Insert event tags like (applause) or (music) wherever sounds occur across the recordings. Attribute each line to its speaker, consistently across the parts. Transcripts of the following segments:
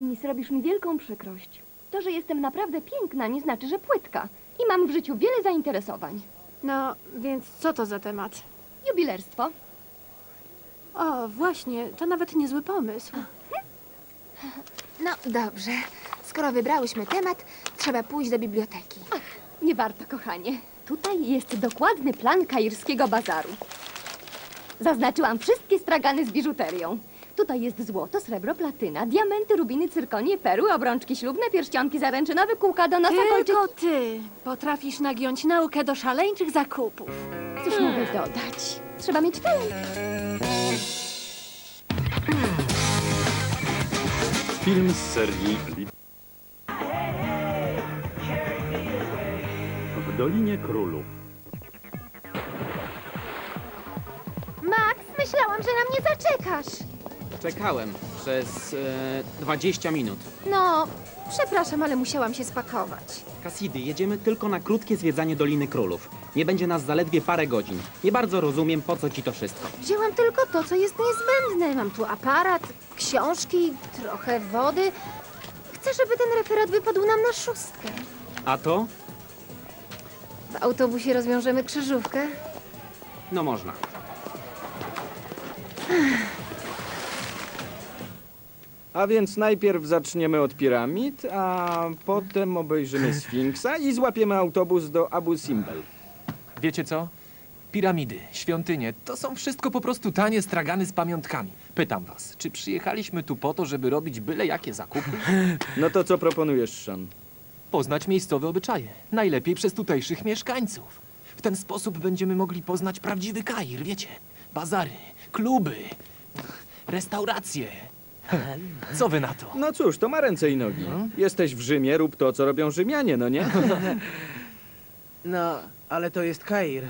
Speaker 1: Nis, robisz mi wielką przykrość. To, że jestem naprawdę piękna, nie znaczy, że płytka. I mam w życiu wiele zainteresowań.
Speaker 2: No, więc co to za temat?
Speaker 1: Jubilerstwo.
Speaker 2: O, właśnie, to nawet niezły pomysł.
Speaker 3: No dobrze. Skoro wybrałyśmy temat, trzeba pójść do biblioteki.
Speaker 1: Nie warto, kochanie. Tutaj jest dokładny plan kairskiego bazaru. Zaznaczyłam wszystkie stragany z biżuterią. Tutaj jest złoto, srebro, platyna, diamenty, rubiny, cyrkonie, perły, obrączki ślubne, pierścionki zaręczynowe, kółka do nosa, kolczyki...
Speaker 2: Tylko ty potrafisz nagiąć naukę do szaleńczych zakupów.
Speaker 1: Cóż mogę dodać? Trzeba mieć talent.
Speaker 4: Film z serii Lip... W Dolinie Królów.
Speaker 3: Max, myślałam, że na mnie zaczekasz.
Speaker 5: Czekałem przez e, 20 minut.
Speaker 3: No, przepraszam, ale musiałam się spakować.
Speaker 5: Cassidy, jedziemy tylko na krótkie zwiedzanie Doliny Królów. Nie będzie nas zaledwie parę godzin. Nie bardzo rozumiem, po co ci to wszystko.
Speaker 3: Wzięłam tylko to, co jest niezbędne. Mam tu aparat, książki, trochę wody. Chcę, żeby ten referat wypadł nam na szóstkę.
Speaker 5: A to?
Speaker 3: W autobusie rozwiążemy krzyżówkę.
Speaker 5: No można.
Speaker 6: A więc najpierw zaczniemy od piramid, a potem obejrzymy Sfinksa i złapiemy autobus do Abu Simbel.
Speaker 7: Wiecie co? Piramidy, świątynie, to są wszystko po prostu tanie stragany z pamiątkami. Pytam was, czy przyjechaliśmy tu po to, żeby robić byle jakie zakupy?
Speaker 6: No to co proponujesz, Sean?
Speaker 7: Poznać miejscowe obyczaje, najlepiej przez tutejszych mieszkańców. W ten sposób będziemy mogli poznać prawdziwy Kair, wiecie? Bazary, kluby, restauracje. Co wy na to?
Speaker 6: No cóż, to ma ręce i nogi. Jesteś w Rzymie, rób to, co robią Rzymianie, no nie? (laughs)
Speaker 8: No, ale to jest Kair.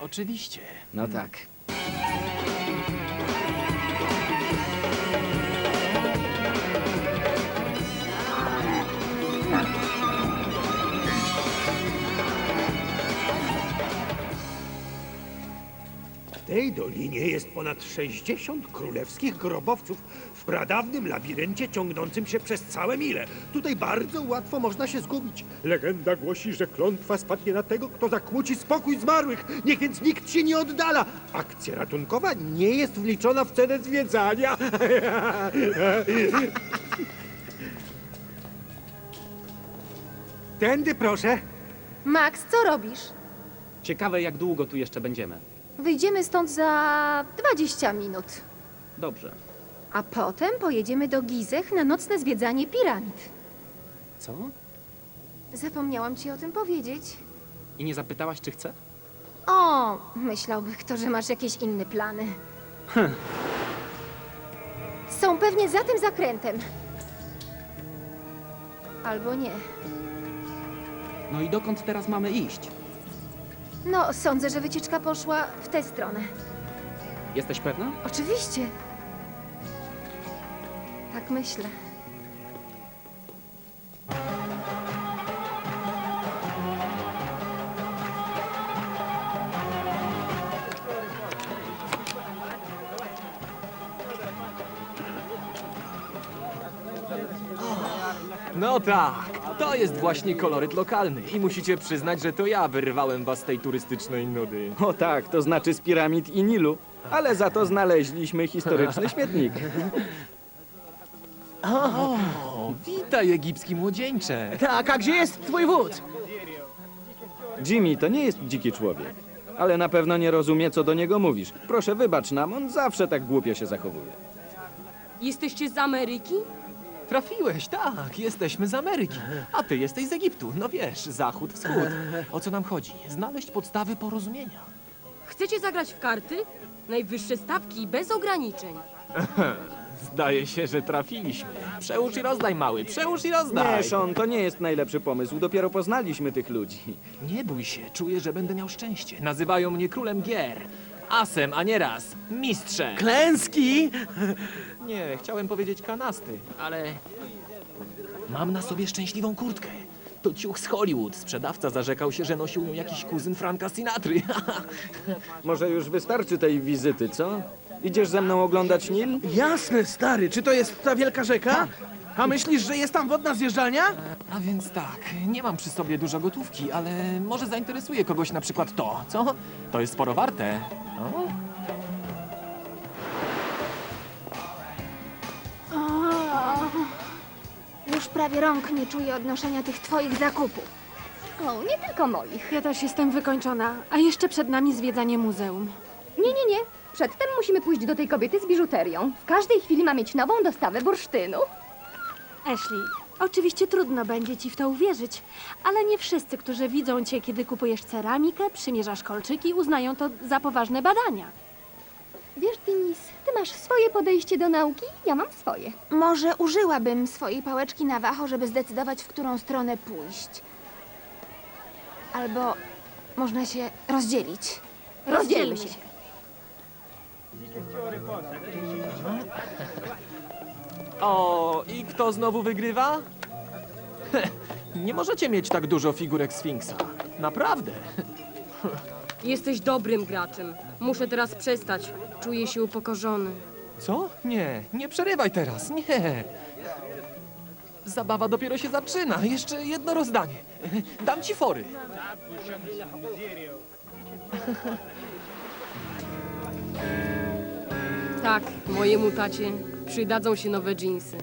Speaker 7: Oczywiście.
Speaker 6: No tak.
Speaker 9: Tej dolinie jest ponad 60 królewskich grobowców w pradawnym labiryncie ciągnącym się przez całe mile. Tutaj bardzo łatwo można się zgubić. Legenda głosi, że klątwa spadnie na tego, kto zakłóci spokój zmarłych. Niech więc nikt się nie oddala. Akcja ratunkowa nie jest wliczona w cenę zwiedzania. Tędy proszę.
Speaker 3: Max, co robisz?
Speaker 5: Ciekawe, jak długo (laughs) tu jeszcze będziemy.
Speaker 3: Wyjdziemy stąd za 20 minut.
Speaker 5: Dobrze.
Speaker 3: A potem pojedziemy do Gizech na nocne zwiedzanie piramid.
Speaker 5: Co?
Speaker 3: Zapomniałam ci o tym powiedzieć.
Speaker 5: I nie zapytałaś, czy chcę?
Speaker 3: O, myślałby kto, że masz jakieś inne plany. Są pewnie za tym zakrętem. Albo nie.
Speaker 5: No i dokąd teraz mamy iść?
Speaker 3: No, sądzę, że wycieczka poszła w tę stronę.
Speaker 5: Jesteś pewna?
Speaker 3: Oczywiście. Tak myślę.
Speaker 7: No tak, to jest właśnie koloryt lokalny i musicie przyznać, że to ja wyrwałem was z tej turystycznej nudy.
Speaker 6: O tak, to znaczy z piramid i Nilu. Ale za to znaleźliśmy historyczny (laughs) śmietnik.
Speaker 7: O, witaj egipski młodzieńcze.
Speaker 8: Tak, a gdzie jest twój wódz?
Speaker 6: Jimmy to nie jest dziki człowiek. Ale na pewno nie rozumie, co do niego mówisz. Proszę, wybacz nam, on zawsze tak głupio się zachowuje.
Speaker 10: Jesteście z Ameryki?
Speaker 7: Trafiłeś, tak, jesteśmy z Ameryki. A ty jesteś z Egiptu, no wiesz, zachód, wschód. O co nam chodzi? Znaleźć podstawy porozumienia.
Speaker 10: Chcecie zagrać w karty? Najwyższe stawki bez ograniczeń. (laughs)
Speaker 7: Zdaje się, że trafiliśmy. Przełóż i rozdaj, mały, przełóż i rozdaj.
Speaker 6: Nie, Sean, to nie jest najlepszy pomysł. Dopiero poznaliśmy tych ludzi.
Speaker 7: Nie bój się, czuję, że będę miał szczęście. Nazywają mnie królem gier. Asem, a nieraz mistrzem.
Speaker 8: Klęski!
Speaker 7: Nie, chciałem powiedzieć kanasty, ale... Mam na sobie szczęśliwą kurtkę. To ciuch z Hollywood. Sprzedawca zarzekał się, że nosił ją jakiś kuzyn Franka Sinatry. (laughs)
Speaker 6: Może już wystarczy tej wizyty, co? Idziesz ze mną oglądać Nil?
Speaker 8: Jasne, stary. Czy to jest ta wielka rzeka? A myślisz, że jest tam wodna zjeżdżalnia?
Speaker 7: A więc tak, nie mam przy sobie dużo gotówki, ale może zainteresuje kogoś na przykład to, co? To jest sporo warte. O?
Speaker 3: Już prawie rąk nie czuję odnoszenia tych twoich zakupów.
Speaker 1: O, nie tylko moich.
Speaker 2: Ja też jestem wykończona, a jeszcze przed nami zwiedzanie muzeum.
Speaker 1: Nie, nie, nie. Przedtem musimy pójść do tej kobiety z biżuterią. W każdej chwili ma mieć nową dostawę bursztynu.
Speaker 2: Ashley, oczywiście trudno będzie ci w to uwierzyć, ale nie wszyscy, którzy widzą cię, kiedy kupujesz ceramikę, przymierzasz kolczyki, uznają to za poważne badania.
Speaker 1: Wiesz, Denis, ty masz swoje podejście do nauki, ja mam swoje.
Speaker 3: Może użyłabym swojej pałeczki na wacho, żeby zdecydować, w którą stronę pójść. Albo można się rozdzielić.
Speaker 1: Rozdzielmy się.
Speaker 7: O, i kto znowu wygrywa? (laughs) Nie możecie mieć tak dużo figurek Sfinksa. Naprawdę.
Speaker 10: Jesteś dobrym graczem. Muszę teraz przestać. Czuję się upokorzony.
Speaker 7: Co? Nie, nie przerywaj teraz, nie. Zabawa dopiero się zaczyna. Jeszcze jedno rozdanie. Dam ci fory.
Speaker 10: Tak, mojemu tacie przydadzą się nowe dżinsy.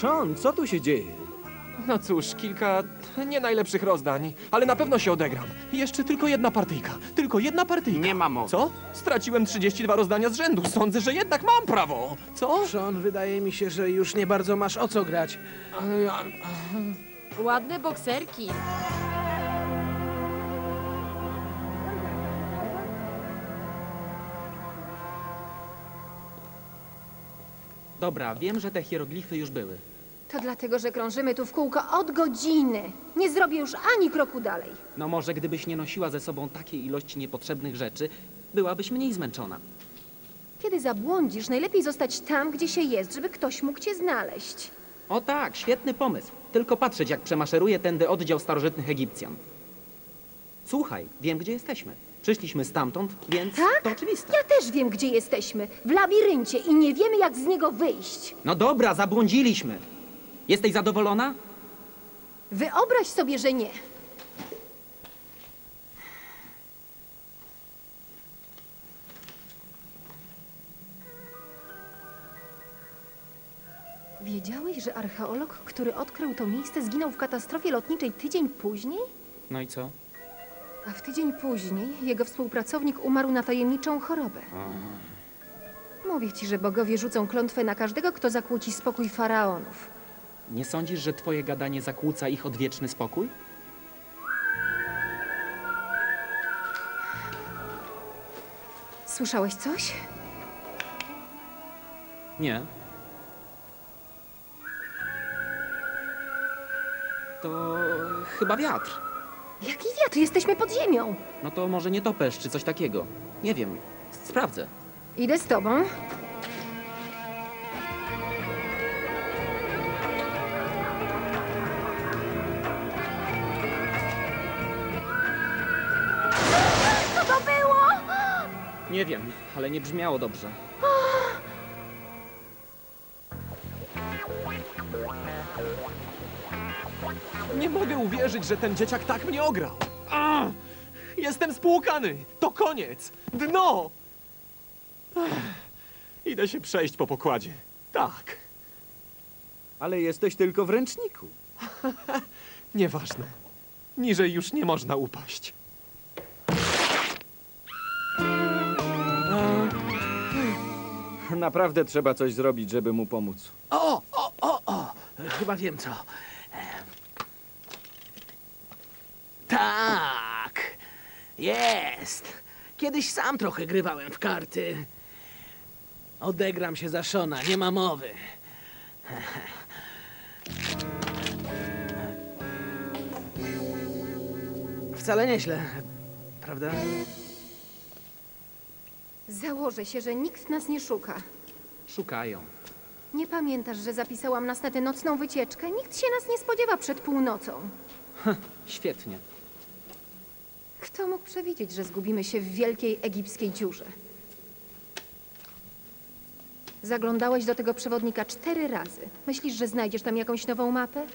Speaker 6: Sean, co tu się dzieje?
Speaker 7: No cóż, kilka nie najlepszych rozdań, ale na pewno się odegram. Jeszcze tylko jedna partyjka. Tylko jedna partyjka.
Speaker 5: Nie ma mowy.
Speaker 7: Co? Straciłem 32 rozdania z rzędu. Sądzę, że jednak mam prawo. Co?
Speaker 8: Sean, wydaje mi się, że już nie bardzo masz o co grać.
Speaker 10: Ładne bokserki.
Speaker 5: Dobra, wiem, że te hieroglify już były.
Speaker 3: To dlatego, że krążymy tu w kółko od godziny. Nie zrobię już ani kroku dalej.
Speaker 5: No może gdybyś nie nosiła ze sobą takiej ilości niepotrzebnych rzeczy, byłabyś mniej zmęczona.
Speaker 3: Kiedy zabłądzisz, najlepiej zostać tam, gdzie się jest, żeby ktoś mógł cię znaleźć.
Speaker 5: O tak, świetny pomysł. Tylko patrzeć, jak przemaszeruje tędy oddział starożytnych Egipcjan. Słuchaj, wiem, gdzie jesteśmy. Przyszliśmy stamtąd, więc
Speaker 3: Tak?
Speaker 5: to oczywiste.
Speaker 3: Ja też wiem, gdzie jesteśmy. W labiryncie i nie wiemy, jak z niego wyjść.
Speaker 5: No dobra, zabłądziliśmy. Jesteś zadowolona?
Speaker 3: Wyobraź sobie, że nie. Wiedziałeś, że archeolog, który odkrył to miejsce, zginął w katastrofie lotniczej tydzień później?
Speaker 5: No i co?
Speaker 3: A w tydzień później jego współpracownik umarł na tajemniczą chorobę. Mówię ci, że bogowie rzucą klątwę na każdego, kto zakłóci spokój faraonów.
Speaker 5: Nie sądzisz, że twoje gadanie zakłóca ich odwieczny spokój?
Speaker 3: Słyszałeś coś?
Speaker 5: Nie. To chyba wiatr.
Speaker 3: Jaki wiatr? Jesteśmy pod ziemią.
Speaker 5: No to może nie topesz czy coś takiego. Nie wiem. Sprawdzę.
Speaker 3: Idę z tobą. Co to było?
Speaker 5: Nie wiem, ale nie brzmiało dobrze.
Speaker 7: Uwierzyć, że ten dzieciak tak mnie ograł. A! Jestem spłukany. To koniec. Dno. Ech. Idę się przejść po pokładzie. Tak.
Speaker 6: Ale jesteś tylko w ręczniku. (laughs)
Speaker 7: Nieważne. Niżej już nie można upaść.
Speaker 6: Naprawdę trzeba coś zrobić, żeby mu pomóc.
Speaker 8: O, o, o, o! Chyba wiem co. Tak, jest. Kiedyś sam trochę grywałem w karty. Odegram się za Shona, nie ma mowy. Wcale nieźle, prawda?
Speaker 3: Założę się, że nikt nas nie szuka.
Speaker 5: Szukają.
Speaker 3: Nie pamiętasz, że zapisałam nas na tę nocną wycieczkę? Nikt się nas nie spodziewa przed północą.
Speaker 5: Świetnie.
Speaker 3: Kto mógł przewidzieć, że zgubimy się w wielkiej egipskiej dziurze? Zaglądałeś do tego przewodnika cztery razy. Myślisz, że znajdziesz tam jakąś nową mapę?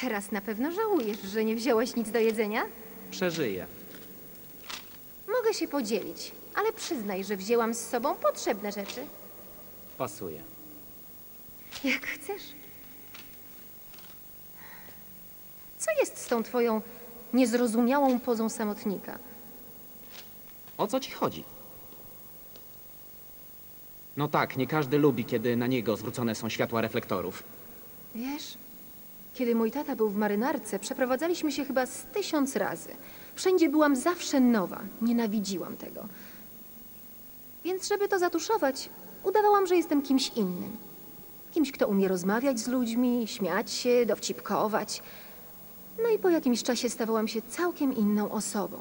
Speaker 3: Teraz na pewno żałujesz, że nie wziąłeś nic do jedzenia?
Speaker 5: Przeżyję.
Speaker 3: Mogę się podzielić, ale przyznaj, że wzięłam z sobą potrzebne rzeczy.
Speaker 5: Pasuje.
Speaker 3: Jak chcesz. Co jest z tą twoją niezrozumiałą pozą samotnika?
Speaker 5: O co ci chodzi? No tak, nie każdy lubi, kiedy na niego zwrócone są światła reflektorów.
Speaker 3: Wiesz, kiedy mój tata był w marynarce, przeprowadzaliśmy się chyba z tysiąc razy. Wszędzie byłam zawsze nowa. Nienawidziłam tego. Więc, żeby to zatuszować, udawałam, że jestem kimś innym. Kimś, kto umie rozmawiać z ludźmi, śmiać się, dowcipkować. No i po jakimś czasie stawałam się całkiem inną osobą.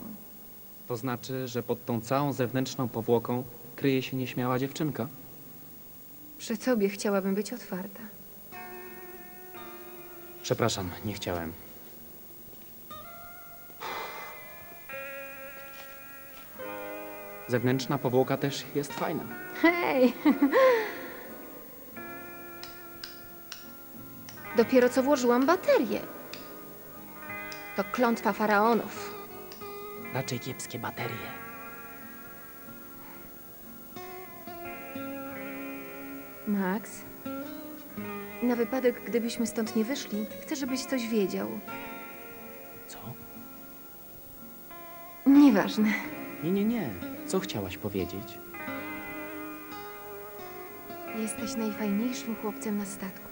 Speaker 5: To znaczy, że pod tą całą zewnętrzną powłoką kryje się nieśmiała dziewczynka?
Speaker 3: Przy tobie chciałabym być otwarta.
Speaker 5: Przepraszam, nie chciałem. Zewnętrzna powłoka też jest fajna.
Speaker 3: Hej! Dopiero co włożyłam baterię. To klątwa faraonów.
Speaker 5: Raczej kiepskie baterie.
Speaker 3: Max, na wypadek, gdybyśmy stąd nie wyszli, chcę, żebyś coś wiedział.
Speaker 5: Co?
Speaker 3: Nieważne.
Speaker 5: Nie, nie, nie. Co chciałaś powiedzieć?
Speaker 3: Jesteś najfajniejszym chłopcem na statku.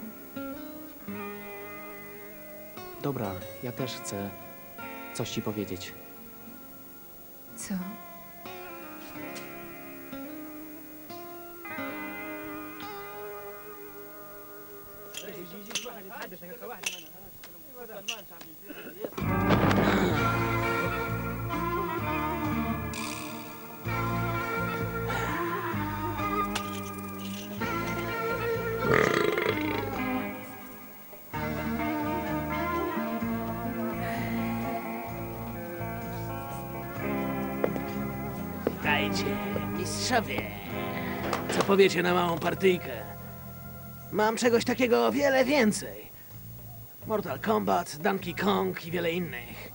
Speaker 5: Dobra, ja też chcę coś ci powiedzieć.
Speaker 3: Co?
Speaker 8: Dajcie, mistrzowie. Co powiecie na małą partyjkę? Mam czegoś takiego o wiele więcej. Mortal Kombat, Donkey Kong i wiele innych.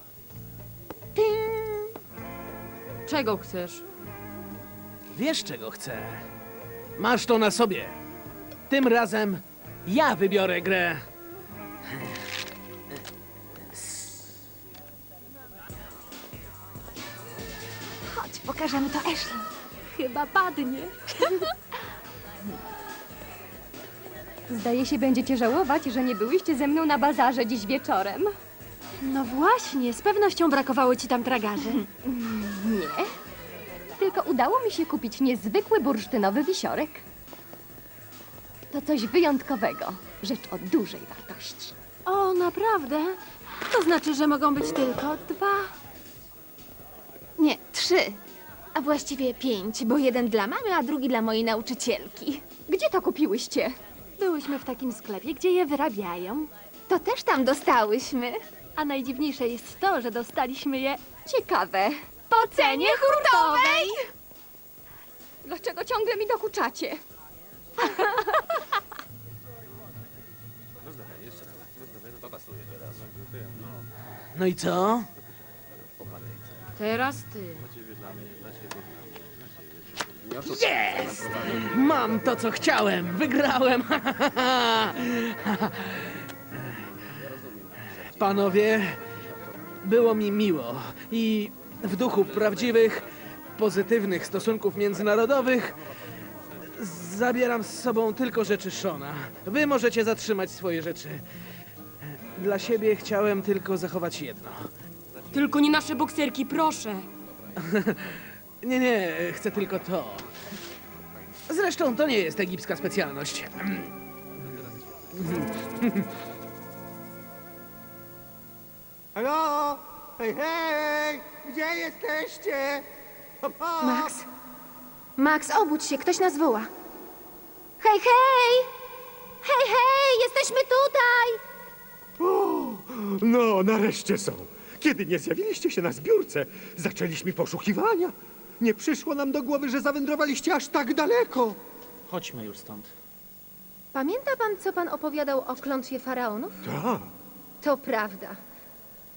Speaker 10: Czego chcesz?
Speaker 8: Wiesz, czego chcę? Masz to na sobie. Tym razem ja wybiorę grę.
Speaker 2: Pokażemy to Ashley. Chyba padnie.
Speaker 1: Zdaje się, będziecie żałować, że nie byłyście ze mną na bazarze dziś wieczorem.
Speaker 2: No właśnie, z pewnością brakowało ci tam tragarzy.
Speaker 1: Nie. Tylko udało mi się kupić niezwykły bursztynowy wisiorek. To coś wyjątkowego. Rzecz o dużej wartości.
Speaker 2: O, naprawdę? To znaczy, że mogą być tylko dwa.
Speaker 11: Nie, trzy. A właściwie pięć, bo jeden dla mamy, a drugi dla mojej nauczycielki.
Speaker 1: Gdzie to kupiłyście?
Speaker 2: Byłyśmy w takim sklepie, gdzie je wyrabiają.
Speaker 11: To też tam dostałyśmy.
Speaker 2: A najdziwniejsze jest to, że dostaliśmy je
Speaker 1: Ciekawe.
Speaker 11: Po cenie hurtowej!
Speaker 1: Dlaczego ciągle mi dokuczacie?
Speaker 8: No i co?
Speaker 10: Teraz ty.
Speaker 8: Jest! Mam to, co chciałem! Wygrałem! (laughs) Panowie, było mi miło i w duchu prawdziwych, pozytywnych stosunków międzynarodowych zabieram z sobą tylko rzeczy Shona. Wy możecie zatrzymać swoje rzeczy. Dla siebie chciałem tylko zachować jedno.
Speaker 10: Tylko nie nasze bokserki, proszę. (laughs)
Speaker 8: Nie, nie, chcę tylko to. Zresztą to nie jest egipska specjalność.
Speaker 9: Halo? Hej, hej! Gdzie jesteście?
Speaker 3: Max? Max, obudź się, ktoś nas woła.
Speaker 11: Hej, hej! Hej, hej, jesteśmy tutaj!
Speaker 9: No, nareszcie są. Kiedy nie zjawiliście się na zbiórce, zaczęliśmy poszukiwania. Nie przyszło nam do głowy, że zawędrowaliście aż tak daleko.
Speaker 5: Chodźmy już stąd.
Speaker 3: Pamięta pan, co pan opowiadał o klątwie faraonów?
Speaker 9: Tak.
Speaker 3: To prawda.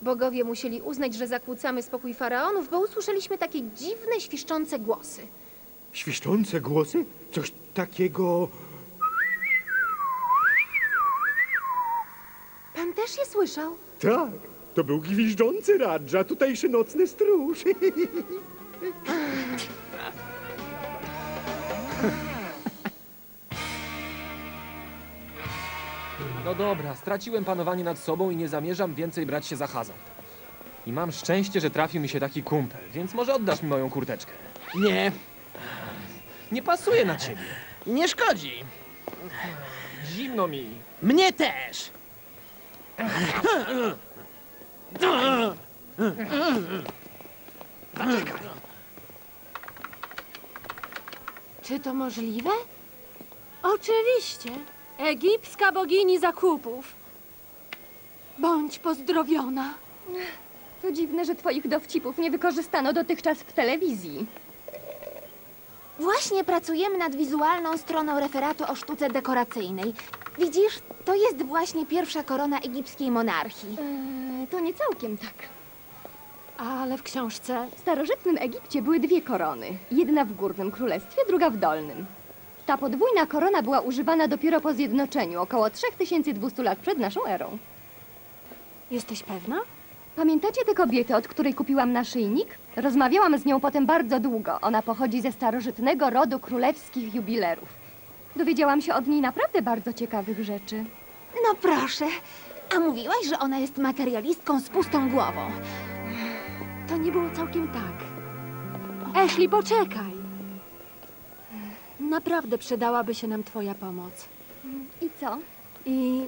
Speaker 3: Bogowie musieli uznać, że zakłócamy spokój faraonów, bo usłyszeliśmy takie dziwne, świszczące głosy.
Speaker 9: Świszczące głosy? Coś takiego...
Speaker 3: Pan też je słyszał?
Speaker 9: Tak, to był gwiżdżący Radża, tutejszy nocny stróż. (laughs)
Speaker 7: No dobra, straciłem panowanie nad sobą i nie zamierzam więcej brać się za hazard. I mam szczęście, że trafił mi się taki kumpel, więc może oddasz mi moją kurteczkę.
Speaker 8: Nie,
Speaker 7: Nie pasuje na ciebie.
Speaker 8: nie szkodzi.
Speaker 7: Zimno mi.
Speaker 8: Mnie też.
Speaker 2: Czy to możliwe? Oczywiście. Egipska bogini zakupów. Bądź pozdrowiona.
Speaker 1: To dziwne, że twoich dowcipów nie wykorzystano dotychczas w telewizji.
Speaker 11: Właśnie pracujemy nad wizualną stroną referatu o sztuce dekoracyjnej. Widzisz, to jest właśnie pierwsza korona egipskiej monarchii.
Speaker 1: Eee, to nie całkiem tak.
Speaker 2: Ale w książce
Speaker 1: W starożytnym Egipcie były dwie korony. Jedna w Górnym Królestwie, druga w Dolnym. Ta podwójna korona była używana dopiero po zjednoczeniu, około 3200 lat przed naszą erą.
Speaker 2: jesteś pewna?
Speaker 1: Pamiętacie tę kobietę, od której kupiłam naszyjnik? Rozmawiałam z nią potem bardzo długo. Ona pochodzi ze starożytnego rodu królewskich jubilerów. Dowiedziałam się od niej naprawdę bardzo ciekawych rzeczy.
Speaker 11: No proszę. A mówiłaś, że ona jest materialistką z pustą głową.
Speaker 2: To nie było całkiem tak. Ashley, poczekaj. Naprawdę przydałaby się nam twoja pomoc.
Speaker 1: I co?
Speaker 2: I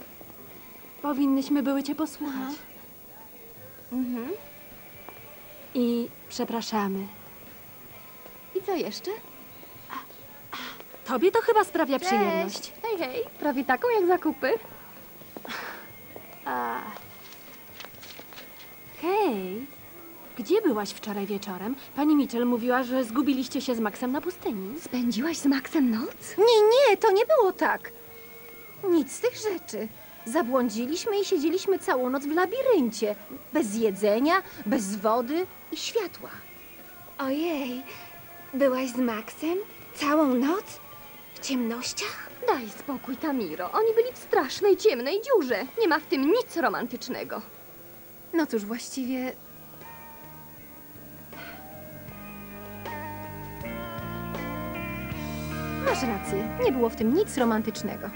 Speaker 2: powinnyśmy były cię posłuchać.
Speaker 1: Mhm.
Speaker 2: I przepraszamy.
Speaker 1: I co jeszcze?
Speaker 2: Tobie to chyba sprawia przyjemność.
Speaker 1: Hej, hej. Prawie taką jak zakupy.
Speaker 2: Hej, gdzie byłaś wczoraj wieczorem? Pani Mitchell mówiła, że zgubiliście się z Maxem na pustyni.
Speaker 1: Spędziłaś z Maxem noc?
Speaker 3: Nie, nie, to nie było tak. Nic z tych rzeczy. Zabłądziliśmy i siedzieliśmy całą noc w labiryncie. Bez jedzenia, bez wody i światła.
Speaker 11: Ojej, byłaś z Maxem? Całą noc? W ciemnościach?
Speaker 1: Daj spokój, Tamiro. Oni byli w strasznej, ciemnej dziurze. Nie ma w tym nic romantycznego.
Speaker 3: No cóż, właściwie Masz rację, nie było w tym nic romantycznego.